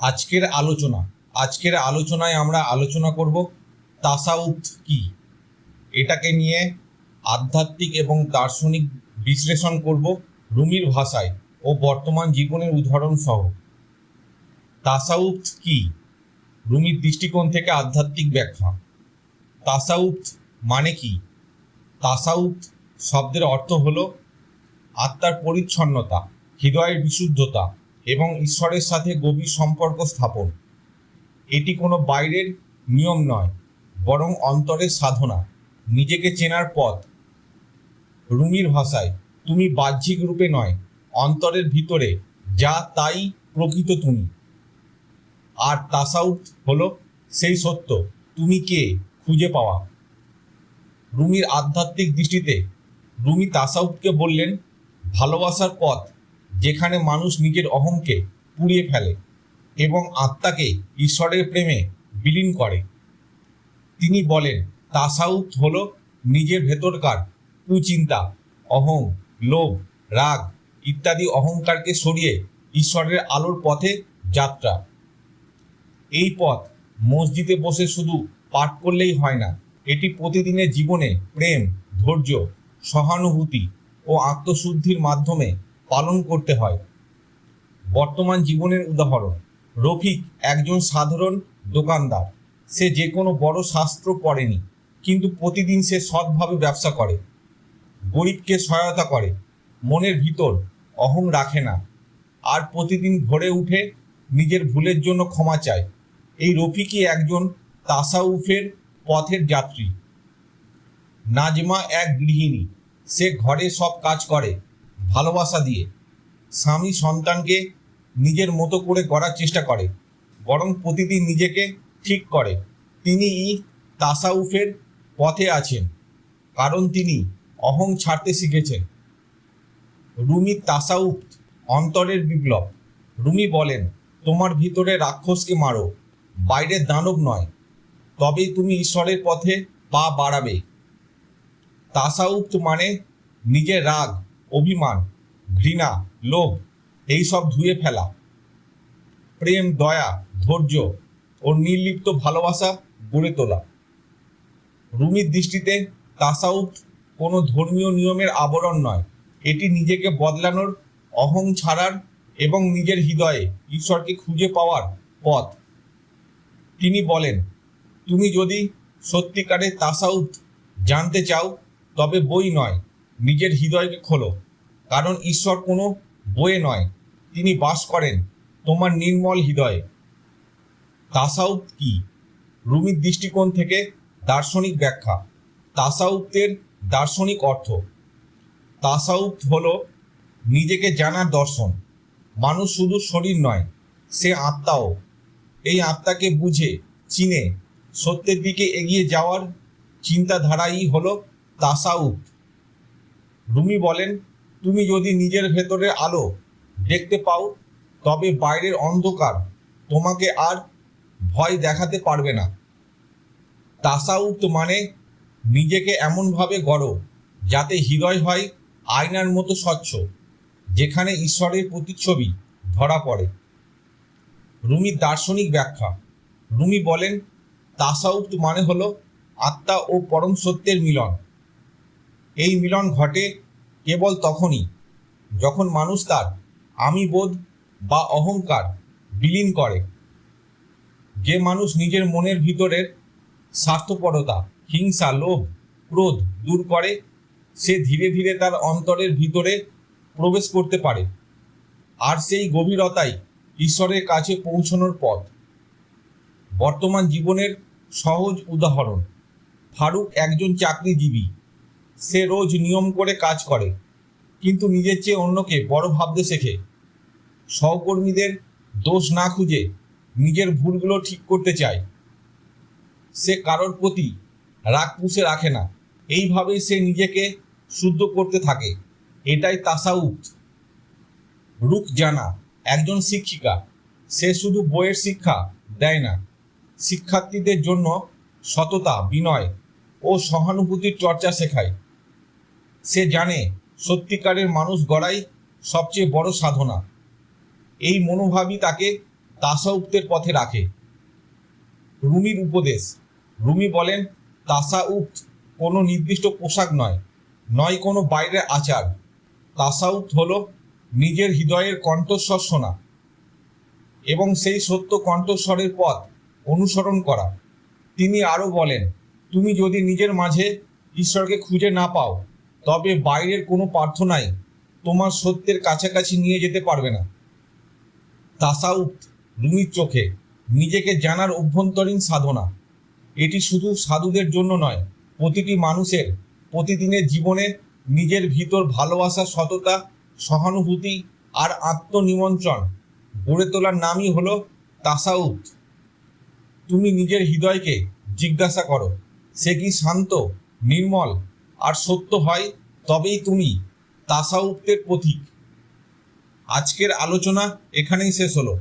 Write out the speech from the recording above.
আজকের আলোচনা, আজকের আলোচনায় আমরা আলোচনা করব তাসাউথ কি? এটাকে নিয়ে আধ্যাত্মিক এবং দার্শনিক বিশ্লেষণ করব রুমির ভাষায় ও বর্তমান জীবনের উদাহরণ সহ তাসাউথ কি? রুমির দৃষ্টিকোণ থেকে আধ্যাত্মিক ব্যাখ্যা। তাসাউথ মানে কি? তাসাউথ শব্দের অর্থ হলো আত্মার পরিচ্ছন্নতা, হৃদয়ের বিশুদ্ধতা এবং ঈশ্বরের সাথে গভীর সম্পর্ক স্থাপন। এটি কোনো বাইরের নিয়ম নয়, বরং অন্তরের সাধনা। নিজেকে চেনার পথ। রুমির ভাষায়, তুমি বাহ্যিক রূপে নয়, অন্তরের ভিতরে, যা তাই প্রকৃত তুমি। আর তাসাউথ হলো, সেই সত্য, তুমি কে, খুঁজে পাওয়া। রুমির আধ্যাত্মিক দৃষ্টিতে, রুমি তাসাউথকে বললেন, ভালোবাসার পথ যেখানে মানুষ নিজের অহংকে পুড়িয়ে ফেলে এবং আত্মাকে ঈশ্বরের প্রেমে বিলীন করে। তিনি বলেন তাসাউথ হল নিজের ভেতরকার কুচিন্তা, অহং, লোভ, রাগ ইত্যাদি অহংকারকে সরিয়ে ঈশ্বরের আলোর পথে যাত্রা। এই পথ মসজিদে বসে শুধু পাঠ করলেই হয় না, এটি প্রতিদিনের জীবনে প্রেম, ধৈর্য, সহানুভূতি ও আত্মশুদ্ধির মাধ্যমে পালন করতে হয়। বর্তমান জীবনের উদাহরণ, রফিক একজন সাধারণ দোকানদার। সে যে কোনো বড় শাস্ত্র পড়েনি, কিন্তু প্রতিদিন সে সৎভাবে ব্যবসা করে। গরিবকে সহায়তা করে, মনের ভিতর অহং রাখে না। আর প্রতিদিন ভোরে উঠে নিজের ভুলের জন্য ক্ষমা চায়। এই রফিকই একজন তাসাউফের পথের যাত্রী। নাজমা এক গৃহিণী। সে ঘরে সব কাজ করে। ভালোবাসা দিয়ে স্বামী সন্তানকে নিজের মতো করে করার চেষ্টা করে, বরং প্রতিদিন নিজেকে ঠিক করে। তিনি তাসাউফের পথে আছেন, কারণ তিনি অহং ছাড়তে শিখেছেন। রুমি তাসাউফ অন্তরের বিপ্লব। রুমি বলেন, তোমার ভিতরে রাক্ষসকে মারো বাইরের দানব নয়, তবেই তুমি ঈশ্বরের পথে পা বাড়াবে। তাসাউফ মানে নিজের রাগ। অভিমান, ঘৃণা, লোভ এইসব ধুয়ে ফেলা। প্রেম, দয়া, ধৈর্য ও নির্লিপ্ত ভালোবাসা গড়ে তোলা। রুমির দৃষ্টিতে তাসাউফ কোনো ধর্মীয় নিয়মের আবরণ নয়। এটি নিজেকে বদলানোর অহং ছাড়ার এবং নিজের হৃদয়ে ঈশ্বরকে খুঁজে পাওয়ার পথ। তিনি বলেন, তুমি যদি সত্যিকারে তাসাউফ জানতে চাও, তবে বই নয়। নিজের হৃদয়কে খোলো। কারণ ঈশ্বর কোনো বইয়ে নয়, তিনি বাস করেন তোমার নির্মল হৃদয়ে। তাসাউফ কি? রুমির দৃষ্টিকোণ থেকে দার্শনিক ব্যাখ্যা। তাসাউফের দার্শনিক অর্থ তাসাউফ হল নিজেকে জানার দর্শন। মানুষ শুধু শরীর নয়, সে আত্মাও। এই আত্মাকে বুঝে, চিনে, সত্যের দিকে এগিয়ে যাওয়ার চিন্তাধারাই হল তাসাউফ রুমি বলেন, তুমি যদি নিজের ভেতরে আলো দেখতে পাও, তবে বাইরের অন্ধকার তোমাকে আর ভয় দেখাতে পারবে না। তাসাউফ মানে নিজেকে এমনভাবে গড়ো যাতে হৃদয় হয় আয়নার মতো স্বচ্ছ, যেখানে ঈশ্বরের প্রতিচ্ছবি ধরা পড়ে। রুমির দার্শনিক ব্যাখ্যা, রুমি বলেন তাসাউফ মানে হলো আত্মা ও পরম সত্যের মিলন। এই মিলন ঘটে কেবল তখনই যখন মানুষ তার আমি বোধ বা অহংকার বিলীন করে। যে মানুষ নিজের মনের ভিতরের স্বার্থপরতা, হিংসা, লোভ, ক্রোধ দূর করে, সে ধীরে ধীরে তার অন্তরের ভিতরে প্রবেশ করতে পারে আর সেই গভীরতাই ঈশ্বরের কাছে পৌঁছানোর পথ। বর্তমান জীবনের সহজ উদাহরণ, ফারুক একজন চাকরিজীবী। সে রোজ নিয়ম করে কাজ করে, কিন্তু নিজের চেয়ে অন্যকে বড় ভাবতে শেখে। সহকর্মীদের দোষ না খুঁজে নিজের ভুলগুলো ঠিক করতে চায়। সে কারোর প্রতি রাগ পুষে রাখে না। এইভাবেই সে নিজেকে শুদ্ধ করতে থাকে। এটাই তাসাউথ রুক জানা, একজন শিক্ষিকা, সে শুধু বইয়ের শিক্ষা দেয় না, শিক্ষার্থীদের জন্য সততা, বিনয় ও সহানুভূতির চর্চা শেখায়। সে জানে সত্যিকারের মানুষ গড়াই সবচেয়ে বড় সাধনা। এই মনোভাবই তাকে তাসাউপ্তের পথে রাখে। রুমির উপদেশ, রুমি বলেন তাসাউপ্ত কোনো নির্দিষ্ট পোশাক নয় নয় কোনো বাইরের আচার। তাসাউপ্ত হলো নিজের হৃদয়ের কণ্ঠস্বর শোনা এবং সেই সত্য কণ্ঠস্বরের পথ অনুসরণ করা। তিনি আরও বলেন, তুমি যদি নিজের মাঝে ঈশ্বরকে খুঁজে না পাও তবে বাইরের কোনো প্রার্থনাই তোমার সত্যের কাছাকাছি নিয়ে যেতে পারবে না। তাসাউত রুমির চোখে নিজেকে জানার অভ্যন্তরীণ সাধনা। এটি শুধু সাধুদের জন্য নয়, প্রতিটি মানুষের, প্রতিদিনের জীবনে নিজের ভিতর ভালোবাসা, সততা, সহানুভূতি আর আত্মনিমন্ত্রণ গড়ে তোলার নামই হলো তাসাউত তুমি নিজের হৃদয়কে জিজ্ঞাসা করো, সে কি শান্ত, নির্মল আর সত্য হয় তবেই তুমি তাসাউপের প্রতীক। আজকের আলোচনা এখানেই শেষ হলো।